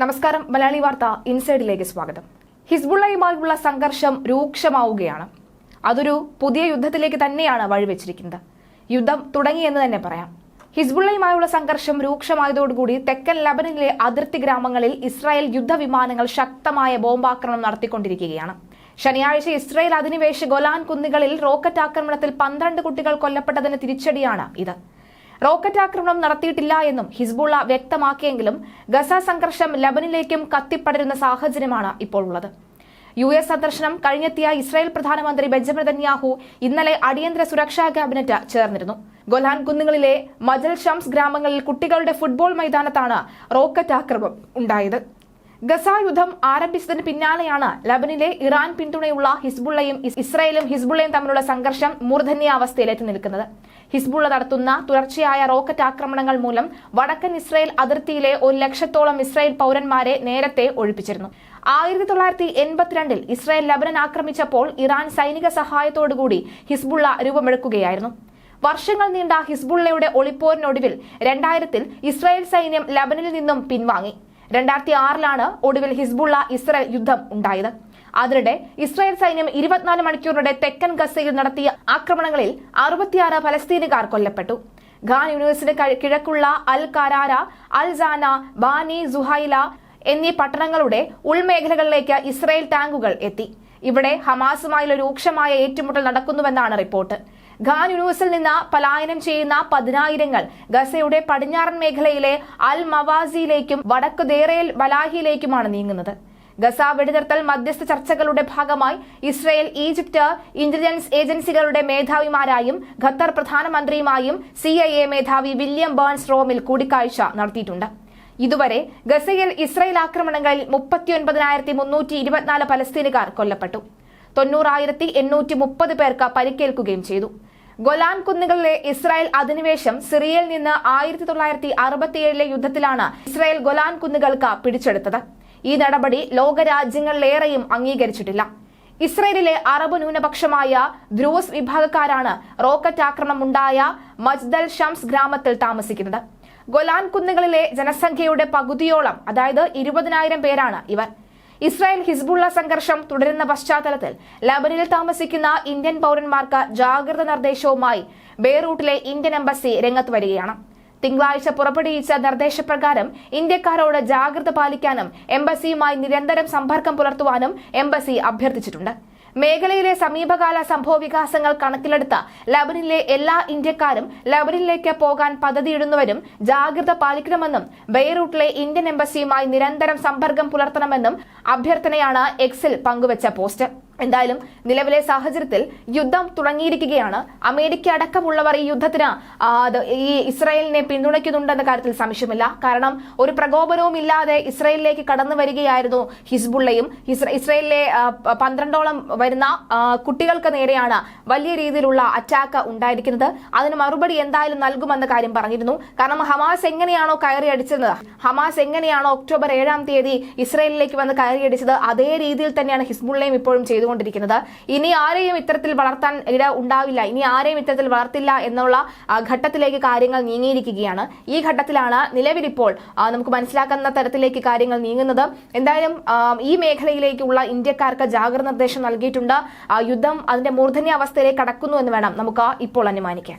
നമസ്കാരം മലയാളി വാർത്ത ഇൻസൈഡിലേക്ക് സ്വാഗതം. ഹിസ്ബുള്ളയുമായുള്ള സംഘർഷം രൂക്ഷമാവുകയാണ്. അതൊരു പുതിയ യുദ്ധത്തിലേക്ക് തന്നെയാണ് വഴിവെച്ചിരിക്കുന്നത്. യുദ്ധം തുടങ്ങിയെന്ന് തന്നെ പറയാം. ഹിസ്ബുള്ളയുമായുള്ള സംഘർഷം രൂക്ഷമായതോടുകൂടി തെക്കൻ ലബനനിലെ അതിർത്തി ഗ്രാമങ്ങളിൽ ഇസ്രായേൽ യുദ്ധവിമാനങ്ങൾ ശക്തമായ ബോംബാക്രമണം നടത്തിക്കൊണ്ടിരിക്കുകയാണ്. ശനിയാഴ്ച ഇസ്രായേൽ അധിനിവേശ ഗൊലാൻ കുന്നുകളിൽ റോക്കറ്റ് ആക്രമണത്തിൽ പന്ത്രണ്ട് കുട്ടികൾ കൊല്ലപ്പെട്ടതിന് തിരിച്ചടിയാണ് ഇത്. റോക്കറ്റ് ആക്രമണം നടത്തിയിട്ടില്ല എന്നും ഹിസ്ബുള്ള വ്യക്തമാക്കിയെങ്കിലും ഗസ സംഘർഷം ലബനിലേക്കും കത്തിപ്പടരുന്ന സാഹചര്യമാണ് ഇപ്പോൾ ഉള്ളത്. യു എസ് സന്ദർശനം കഴിഞ്ഞെത്തിയ ഇസ്രായേൽ പ്രധാനമന്ത്രി ബെഞ്ചമിൻ നെതന്യാഹു ഇന്നലെ അടിയന്തര സുരക്ഷാ ക്യാബിനറ്റ് ചേർന്നിരുന്നു. ഗൊലാൻ കുന്നുകളിലെ മജൽ ഷംസ് ഗ്രാമങ്ങളിൽ കുട്ടികളുടെ ഫുട്ബോൾ മൈതാനത്താണ് റോക്കറ്റ് ആക്രമണം ഉണ്ടായത്. ഗസ യുദ്ധം ആരംഭിച്ചതിന് പിന്നാലെയാണ് ലബനിലെ ഇറാൻ പിന്തുണയുള്ള ഹിസ്ബുള്ളയും ഇസ്രയേലും ഹിസ്ബുള്ളയും തമ്മിലുള്ള സംഘർഷം മൂർധന്യ നിൽക്കുന്നത്. ഹിസ്ബുള്ള നടത്തുന്ന തുടർച്ചയായ റോക്കറ്റ് ആക്രമണങ്ങൾ മൂലം വടക്കൻ ഇസ്രയേൽ അതിർത്തിയിലെ ഒരു ലക്ഷത്തോളം ഇസ്രയേൽ പൗരന്മാരെ നേരത്തെ ഒഴിപ്പിച്ചിരുന്നു. ആയിരത്തി തൊള്ളായിരത്തി എൺപത്തിരണ്ടിൽ ഇസ്രയേൽ ലബനൻ ആക്രമിച്ചപ്പോൾ ഇറാൻ സൈനിക സഹായത്തോടുകൂടി ഹിസ്ബുള്ള രൂപമെടുക്കുകയായിരുന്നു. വർഷങ്ങൾ നീണ്ട ഹിസ്ബുള്ളയുടെ ഒളിപ്പോരിനൊടുവിൽ രണ്ടായിരത്തിൽ ഇസ്രായേൽ സൈന്യം ലബനിൽ നിന്നും പിൻവാങ്ങി. രണ്ടായിരത്തി ആറിലാണ് ഒടുവിൽ ഹിസ്ബുള്ള ഇസ്രായേൽ യുദ്ധം ഉണ്ടായത്. അതിനിടെ ഇസ്രായേൽ സൈന്യം ഇരുപത്തിനാല് മണിക്കൂറിനിടെ തെക്കൻ ഗസയിൽ നടത്തിയ ആക്രമണങ്ങളിൽ അറുപത്തിയാറ് ഫലസ്തീനുകാർ കൊല്ലപ്പെട്ടു. ഖാൻ യൂണിവേഴ്സിറ്റി കിഴക്കുള്ള al Qarara al Jana Bani Suhaila എന്നീ പട്ടണങ്ങളുടെ ഉൾമേഖലകളിലേക്ക് ഇസ്രായേൽ ടാങ്കുകൾ എത്തി. ഇവിടെ ഹമാസുമായുള്ള രൂക്ഷമായ ഏറ്റുമുട്ടൽ നടക്കുന്നുവെന്നാണ് റിപ്പോർട്ട്. ഖാൻ യൂണിവേഴ്സിൽ നിന്ന് പലായനം ചെയ്യുന്ന പതിനായിരങ്ങൾ ഗസയുടെ പടിഞ്ഞാറൻ മേഖലയിലെ അൽ മവാസിയിലേക്കും വടക്കു ദേറയിൽ ബലാഹിയിലേക്കുമാണ് നീങ്ങുന്നത്. ഗസ വെടിനിർത്തൽ മധ്യസ്ഥ ചർച്ചകളുടെ ഭാഗമായി ഇസ്രയേൽ ഈജിപ്ത് ഇന്റലിജൻസ് ഏജൻസികളുടെ മേധാവിമാരായും ഖത്തർ പ്രധാനമന്ത്രിയുമായും സി മേധാവി വില്യം ബേൺസ് റോമിൽ കൂടിക്കാഴ്ച നടത്തിയിട്ടുണ്ട്. ഇതുവരെ ഗസയിൽ ഇസ്രയേൽ ആക്രമണങ്ങളിൽ മുപ്പത്തിയൊൻപതിനായിരത്തി മുന്നൂറ്റി ഇരുപത്തിനാല് പലസ്തീനുകാർ കൊല്ലപ്പെട്ടു. തൊണ്ണൂറായിരത്തി എണ്ണൂറ്റി മുപ്പത് പേർക്ക് പരിക്കേൽക്കുകയും ചെയ്തു. ഗൊലാൻ കുന്നുകളിലെ ഇസ്രായേൽ അധിനിവേശം സിറിയയിൽ നിന്ന് ആയിരത്തി തൊള്ളായിരത്തി അറുപത്തിയേഴിലെ യുദ്ധത്തിലാണ് ഇസ്രായേൽ ഗൊലാൻ കുന്നുകൾക്ക് പിടിച്ചെടുത്തത്. ഈ നടപടി ലോകരാജ്യങ്ങളിലേറെയും അംഗീകരിച്ചിട്ടില്ല. ഇസ്രയേലിലെ അറബ് ന്യൂനപക്ഷമായ ദ്രൂസ് വിഭാഗക്കാരാണ് റോക്കറ്റ് ആക്രമണം ഉണ്ടായ മജ്ദൽ ഷംസ് ഗ്രാമത്തിൽ താമസിക്കുന്നത്. ഗൊലാൻ കുന്നുകളിലെ ജനസംഖ്യയുടെ പകുതിയോളം അതായത് ഇരുപതിനായിരം പേരാണ് ഇവർ. ഇസ്രായേൽ ഹിസ്ബുള്ള സംഘർഷം തുടരുന്ന പശ്ചാത്തലത്തിൽ ലബനിൽ താമസിക്കുന്ന ഇന്ത്യൻ പൗരന്മാർക്ക് ജാഗ്രത നിർദ്ദേശവുമായി ബെയ്റൂട്ടിലെ ഇന്ത്യൻ എംബസി രംഗത്ത് വരികയാണ്. തിങ്കളാഴ്ച പുറപ്പെടുവിച്ച നിർദ്ദേശപ്രകാരം ഇന്ത്യക്കാരോട് ജാഗ്രത പാലിക്കാനും എംബസിയുമായി നിരന്തരം സമ്പർക്കം പുലർത്തുവാനും എംബസി അഭ്യർത്ഥിച്ചിട്ടുണ്ട്. മേഖലയിലെ സമീപകാല സംഭവ വികാസങ്ങൾ കണക്കിലെടുത്ത് ലബനിലെ എല്ലാ ഇന്ത്യക്കാരും ലബനിലേക്ക് പോകാൻ പദ്ധതിയിടുന്നവരും ജാഗ്രത പാലിക്കണമെന്നും ബെയ്റൂട്ടിലെ ഇന്ത്യൻ എംബസിയുമായി നിരന്തരം സമ്പർക്കം പുലർത്തണമെന്നും അഭ്യർത്ഥനയാണ് എക്സിൽ പങ്കുവച്ച പോസ്റ്റ്. എന്തായാലും നിലവിലെ സാഹചര്യത്തിൽ യുദ്ധം തുടങ്ങിയിരിക്കുകയാണ്. അമേരിക്ക അടക്കമുള്ളവർ ഈ യുദ്ധത്തിന് ഈ ഇസ്രായേലിനെ പിന്തുണയ്ക്കുന്നുണ്ടെന്ന കാര്യത്തിൽ സംശയമില്ല. കാരണം ഒരു പ്രകോപനവും ഇല്ലാതെ ഇസ്രായേലിലേക്ക് കടന്നു വരികയായിരുന്നു ഹിസ്ബുള്ളയും. ഇസ്ര- ഇസ്രായേലിലെ പന്ത്രണ്ടോളം വരുന്ന കുട്ടികൾക്ക് നേരെയാണ് വലിയ രീതിയിലുള്ള അറ്റാക്ക് ഉണ്ടായിരിക്കുന്നത്. അതിന് മറുപടി എന്തായാലും നൽകുമെന്ന കാര്യം പറഞ്ഞിരുന്നു. കാരണം ഹമാസ് എങ്ങനെയാണോ കയറി അടിച്ചത് ഹമാസ് എങ്ങനെയാണോ ഒക്ടോബർ ഏഴാം തീയതി ഇസ്രായേലിലേക്ക് വന്ന് കയറിയടിച്ചത് അതേ രീതിയിൽ തന്നെയാണ് ഹിസ്ബുള്ളയും ഇപ്പോഴും ചെയ്തുകൊണ്ടിരിക്കുന്നത്. ഇനി ആരെയും ഇത്തരത്തിൽ വളർത്താൻ ഇട ഉണ്ടാവില്ല. ഇനി ആരെയും ഇത്തരത്തിൽ വളർത്തില്ല എന്നുള്ള ഘട്ടത്തിലേക്ക് കാര്യങ്ങൾ നീങ്ങിയിരിക്കുകയാണ്. ഈ ഘട്ടത്തിലാണ് നിലവിലിപ്പോൾ നമുക്ക് മനസ്സിലാക്കുന്ന തരത്തിലേക്ക് കാര്യങ്ങൾ നീങ്ങുന്നത്. എന്തായാലും ഈ മേഖലയിലേക്കുള്ള ഇന്ത്യക്കാർക്ക് ജാഗ്രത നിർദ്ദേശം നൽകിയിട്ടുണ്ട്. യുദ്ധം അതിന്റെ മൂർധന്യ അവസ്ഥയിലേക്ക് കടക്കുന്നു എന്ന് വേണം നമുക്ക് ഇപ്പോൾ അനുമാനിക്കാൻ.